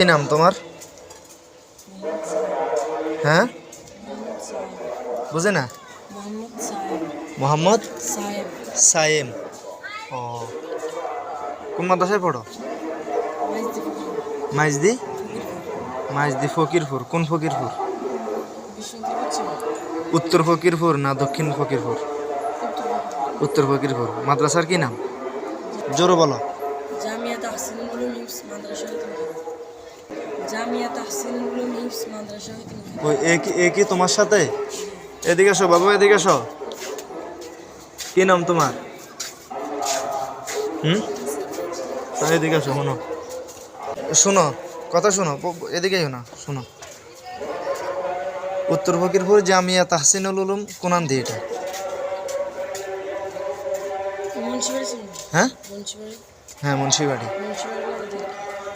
কি নাম তোমার? হ্যাঁ? বুঝে না? মোহাম্মদ সাইম ও। কোন মাদ্রাসায় পড়ো? মাইজদি? মাইজদি ফকিরপুর। কোন ফকিরপুর? উত্তর ফকিরপুর না দক্ষিণ ফকিরপুর? উত্তর ফকিরপুর। মাদ্রাসার কি নাম? জোরো বলো। ওই এ কি তোমার সাথে? এদিকে আসো বাবু এদিকে আসো কি নাম তোমার? হুম? তা এদিকে আসো শোনো। শোনো কথা শোনো এদিকেই না শোনো। উত্তর ফকিরপুর জামিয়া তাহসিনুল উলুম কোনান দিয়ে এটা। হ্যাঁ? হ্যাঁ মুন্সিবাড়ি।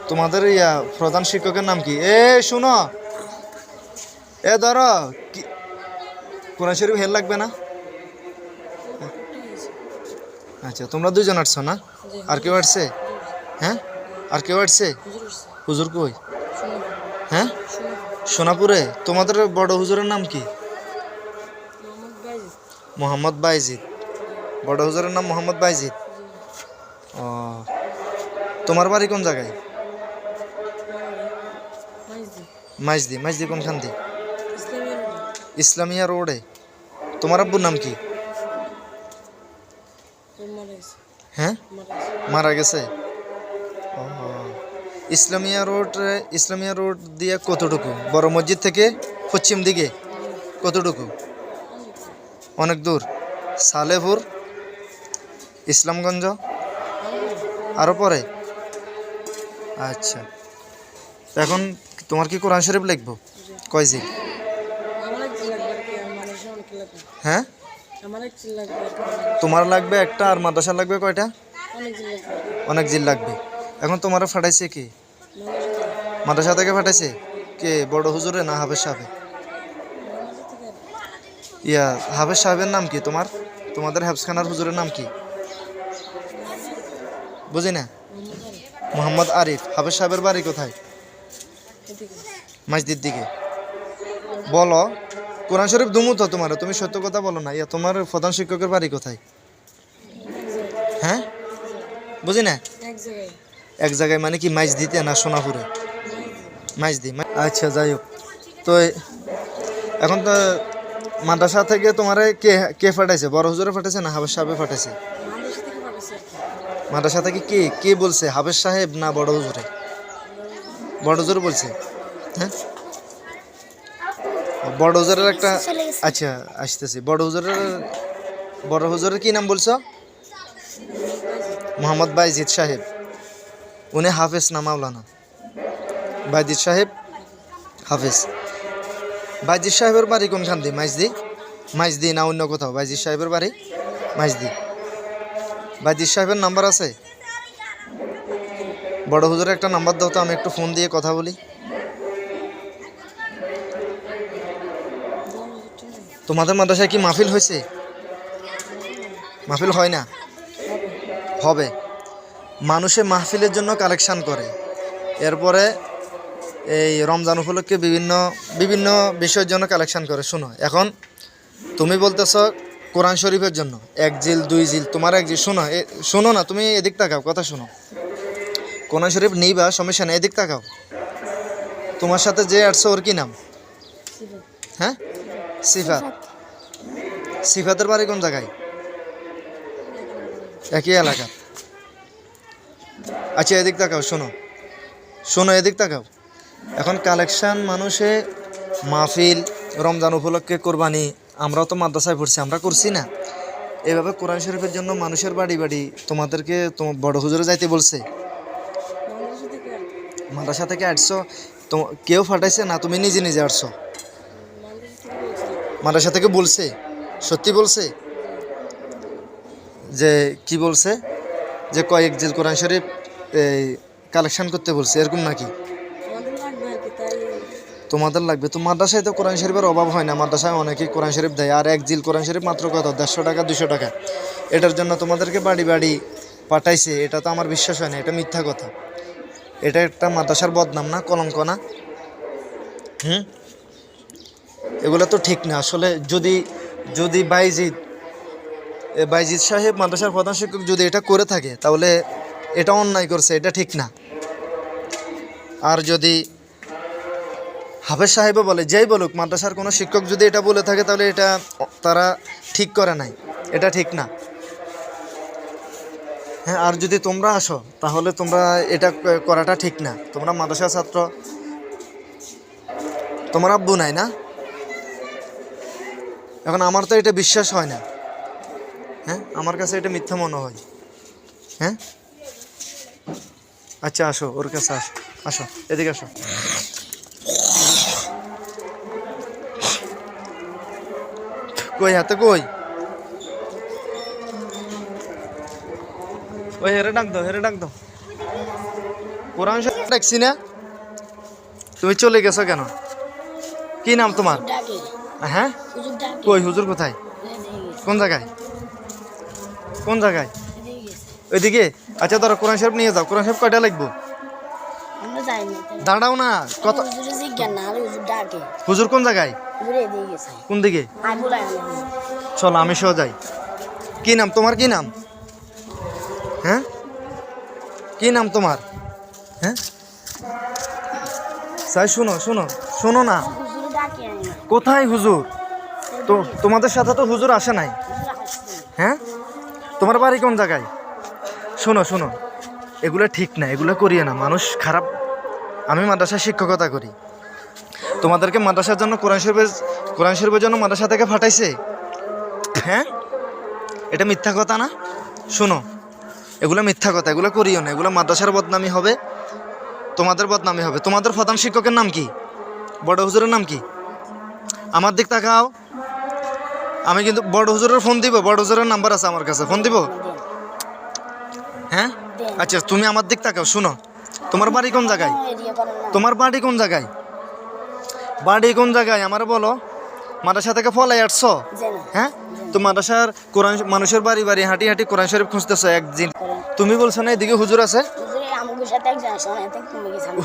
তোমাদের ইয়া প্রধান শিক্ষকের নাম কি? এ শুনো এ ধরো কি? কোরআন শরীফ হেল লাগবে না? আচ্ছা তোমরা দুজন আসছো না? আর কেউ আসছে? হ্যাঁ? আর কেউ আসছে? হুজুর কই? হ্যাঁ? সোনাপুরে? তোমাদের বড় হুজুরের নাম কি? মোহাম্মদ বাইজিদ। বড় হুজুরের নাম মোহাম্মদ বাইজিদ? ও তোমার বাড়ি কোন জায়গায়? মাইজি মাইজদি মাইজদি কোনখান দিয়ে? ইসলামিয়া রোডে। তোমার আব্বুর নাম কি? হ্যাঁ? মারা গেছে। ইসলামিয়া রোড ইসলামিয়া রোড দিয়ে কতটুকু? বড় মসজিদ থেকে পশ্চিম দিকে কতটুকু? অনেক দূর। সালেপুর ইসলামগঞ্জ আরও পরে? আচ্ছা। এখন তোমার কি কোরআন শরীফ লিখব? কয় জি আমার এক চিল লাগবে আর কি আমার মাদ্রাসা অনেক লাগবে হ্যাঁ? তোমার লাগবে একটা আর মাদ্রাসা লাগবে কয়টা? অনেক জিল লাগবে। এখন তোমারও ফাটাইছে কি? মাদ্রাসা থেকে ফাটাইছে? কে? বড় হুজুরে না হাফেজ সাহেব? ইয়া হাফেজ সাহেবের নাম কি তোমার? তোমাদের হাফসখানার হুজুরের নাম কি? বুঝি না? মোহাম্মদ আরিফ। হাফেজ সাহেবের বাড়ি কোথায়? মাসজিদ দিকে। বলো। কোরআন শরীফ দুমু তো তোমার তুমি সত্য কথা বলো না। ইয়া তোমার প্রধান শিক্ষকের বাড়ি কোথায়? হ্যাঁ? বুঝি না? এক জায়গায়। এক জায়গায় মানে কি মাইজ দিতে না সোনাপুরে? মাইজ দি আচ্ছা যাই হোক। তো এখন তো মাদ্রাসা থেকে তোমার কে কে ফাটাইছে বড় হুজুরে ফাটাইছে না হাবেজ সাহেবে ফাটাইছে মাদ্রাসা থেকে কি। কে বলছে? হাবেজ সাহেব না বড় হুজুরে? বড় হুজুর বলছে। হ্যাঁ? বড় হুজুরের একটা আচ্ছা আসতেছি। বড় হুজুরের বড় হুজুরের কি নাম বলছো? মোহাম্মদ বাইজিদ সাহেব। উনি হাফেজ না মাওলানা? বাইজিদ সাহেব হাফেজ। বাইজিদ সাহেবের বাড়ি কোনখান দিয়ে? মাইজদি? মাইজদি না অন্য কোথাও? বাইজিদ সাহেবের বাড়ি? মাইজদি। বাইজিদ সাহেবের নাম্বার আছে? বড় হুজুরের একটা নাম্বার দাও তো আমি একটু ফোন দিয়ে কথা বলি। তোমাদের মাদ্রাসায় কি মাহফিল হয়েছে? মাহফিল হয় না? হবে। মানুষে মাহফিলের জন্য কালেকশান করে। এরপরে এই রমজান উপলক্ষে বিভিন্ন বিভিন্ন বিষয়ের জন্য কালেকশান করে। শোনো, এখন তুমি বলতেছ কোরআন শরীফের জন্য। এক জিল, দুই জিল, তোমার এক জিল। শোনো শোনো না, তুমি এদিক তাকাও, কথা শোনো। কোরআন শরীফ নিবা, সমস্যা নেই, এদিক তাকাও। তোমার সাথে যে আসছে ওর কি নাম? হ্যাঁ? সিফাত। সিফাতের বাড়ি কোন জায়গায়? একই এলাকা। আচ্ছা এদিক তাকাও, শোনো। শোনো, এদিক তাকাও। এখন কালেকশান মানুষে মাহফিল, রমজান উপলক্ষে কোরবানি, আমরাও তো মাদ্রাসায় পড়ছি, আমরা করছি না। এভাবে কোরআন শরীফের জন্য মানুষের বাড়ি বাড়ি তোমাদেরকে তোমার বড় হুজুরে যাইতে বলছে। মাদ্রাসা থেকে আসছো তো কেউ ফাটাইছে না, তুমি নিজে নিজে আসছো। মাদ্রাসা থেকে বলছে, সত্যি বলছে? যে কি বলছে? যে কয়েক জিল কোরআন শরীফ এই কালেকশন করতে বলছে, এরকম নাকি? তোমাদের লাগবে। তো মাদ্রাসায় তো কোরআন শরীফের অভাব হয় না। মাদ্রাসায় অনেকেই কোরআন শরীফ দেয়। আর এক জিল কোরআন শরীফ মাত্র কত? দেড়শো টাকা দুশো টাকা। এটার জন্য তোমাদেরকে বাড়ি বাড়ি পাঠাইছে। এটা তো আমার বিশ্বাস হয় না। এটা মিথ্যা কথা। এটা একটা মাদ্রাসার বদনাম না? কলঙ্ক না? হুম? এগুলো তো ঠিক না। আসলে যদি যদি বাইজিৎ বাইজিৎ সাহেব মাদ্রাসার প্রধান শিক্ষক যদি এটা করে থাকে, তাহলে এটা অন্যায় করছে, এটা ঠিক না। আর যদি হাফেজ সাহেবও বলে, যেই বলুক, মাদ্রাসার কোনো শিক্ষক যদি এটা বলে থাকে, তাহলে এটা তারা ঠিক করে নাই। এটা ঠিক না। হ্যাঁ আর যদি তোমরা আসো, তাহলে তোমরা এটা করাটা ঠিক না। তোমরা মাদ্রাসা ছাত্র, তোমার আব্বু নাই না? এখন আমার তো এটা বিশ্বাস হয় না। হ্যাঁ? আমার কাছে এটা মিথ্যা মনে হয়। হ্যাঁ? আচ্ছা আসো ওর কাছে আসো। আসো এদিকে আসো। কই হাতে কই? ওই হেরে ডাক দাও হেরে ডাক দাও। কোরআন ডাকছি না। তুমি চলে গেছো কেন? কি নাম তোমার? হ্যাঁ? কই হুজুর কোথায়? কোন জায়গায়? কোন জায়গায়? ওইদিকে? আচ্ছা ধরো কোরআন শরীফ নিয়ে যাও। কোরআন শরীফ কয়টা আমরা দাঁড়াও না কত হুজুরে কোন জায়গায়? কোন দিকে? চলো আমি সহ যাই। কি নাম তোমার কি নাম? হ্যাঁ? কি নাম তোমার? হ্যাঁ? সাই শোনো শোনো শোনো না। কোথায় হুজুর? তো তোমাদের সাথে তো হুজুর আসে নাই। হ্যাঁ? তোমার বাড়ি কোন জায়গায়? শোনো শোনো। এগুলো ঠিক না, এগুলো করিয়ে না। মানুষ খারাপ। আমি মাদ্রাসায় শিক্ষকতা করি। তোমাদেরকে মাদ্রাসার জন্য কোরআন শরীফের কোরআন শরীফের জন্য মাদ্রাসা থেকে ফাটাইছে হ্যাঁ? এটা মিথ্যা কথা না? শোনো, এগুলো মিথ্যা কথা, এগুলো করিও না। এগুলো মাদ্রাসার বদনামি হবে। তোমাদের বদনামি হবে। তোমাদের প্রধান শিক্ষকের নাম কি? বড় হুজুরের নাম কি? আমার দিক তাকাও। আমি কিন্তু বড় হুজুরের ফোন দিব বড় হুজুরের নাম্বার আছে আমার কাছে ফোন দিব? হ্যাঁ? আচ্ছা তুমি আমার দিক তাকাও শুনো। তোমার বাড়ি কোন জায়গায়? তোমার বাড়ি কোন জায়গায়? বাড়ি কোন জায়গায়? আমার বলো। মাদ্রাসা থেকে ফলাই আসছো? হ্যাঁ? তো মাদ্রাসার কোরআন মানুষের বাড়ি বাড়ি হাঁটি হাঁটি কোরআন শরীফ খুঁজতেছো একদিন। তুমি বলছো না এদিকে হুজুর আছে?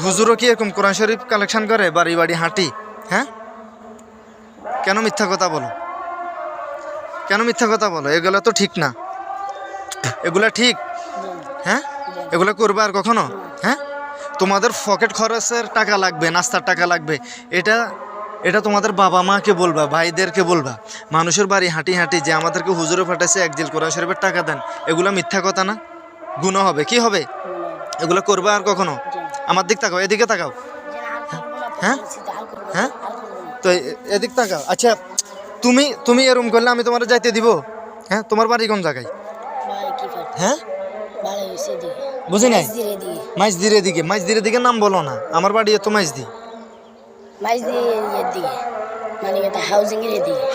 হুজুরও কি এরকম কোরআন শরীফ কালেকশন করে? বাড়ি বাড়ি হাঁটি? হ্যাঁ? কেন মিথ্যা কথা বলো? কেন মিথ্যা কথা বলো? এগুলো তো ঠিক না। এগুলা ঠিক? হ্যাঁ? এগুলো করবে আর কখনো? হ্যাঁ? তোমাদের পকেট খরচের টাকা লাগবে, নাস্তার টাকা লাগবে। এটা এটা তোমাদের বাবা মাকে বলবা, ভাইদেরকে বলবা। মানুষের বাড়ি হাঁটি হাঁটি যে আমাদেরকে হুজুরে ফাটাইছে একজিল কোরআন শরীফের টাকা দেন। এগুলো মিথ্যা কথা না? গুণ হবে। কি হবে? এগুলো করবে আর কখনো? আমার দিক তাকাও, এদিকে তাকাও। হ্যাঁ? হ্যাঁ? তো এদিক তাকাও। আচ্ছা তুমি তুমি এরম করলে আমি তোমার যাইতে দিব। হ্যাঁ তোমার বাড়ি কোন জায়গায়? হ্যাঁ? বুঝি নাই? মাইজ দিরে দিকে মাইজ দিরে দিকে নাম বলো না। আমার বাড়ি তো মাইজ দি।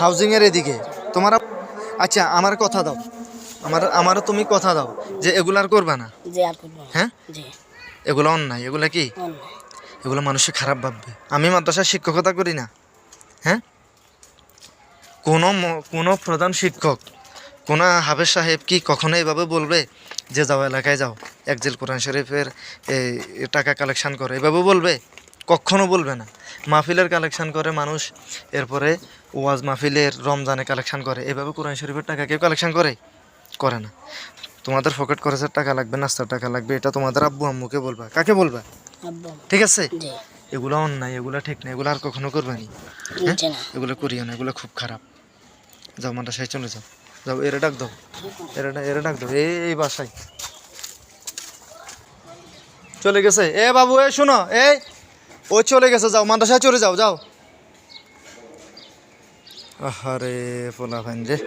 হাউজিং এর এদিকে। তোমার আচ্ছা আমার কথা দাও। আমার আমারও তুমি কথা দাও যে এগুলার করবে না। আর করব না। হ্যাঁ? এগুলো অন্যায় এগুলো কি? এগুলো মানুষে খারাপ ভাববে। আমি মাদ্রাসার শিক্ষকতা করি না। হ্যাঁ? কোনো কোনো প্রধান শিক্ষক কোনো হাফেজ সাহেব কি কখনো এভাবে বলবে যে যাও এলাকায় যাও একজেল কোরআন শরীফের এই টাকা কালেকশান করে? এভাবে বলবে? কখনো বলবে না। মাহফিলের কালেকশান করে মানুষ এরপরে ওয়াজ মাহফিলের রমজানে কালেকশান করে। এভাবে কোরআন শরীফের টাকা কেউ কালেকশান করে? করে না। তোমাদের পকেট খরচের টাকা লাগবে নাস্তার টাকা লাগবে এটা তোমাদের আব্বু আম্মুকে বলবা। কাকে বলবা? ঠিক আছে? এগুলো অন্যায় এগুলো ঠিক না এগুলো আর কখনো করবে নি। না। এগুলো করিও না এগুলো খুব খারাপ। যাও মানটা সাই চলে যাও। যাও, এরা ডাক দাও। এরা এরা ডাক দাও। এই এই বাসায়। চলে গেছে। এ বাবু, এ শোনো এই ও চলে গেছে। যাও, মাদ্রাসায় চলে যাও যাও। আহারে পোলা ভাইন রে।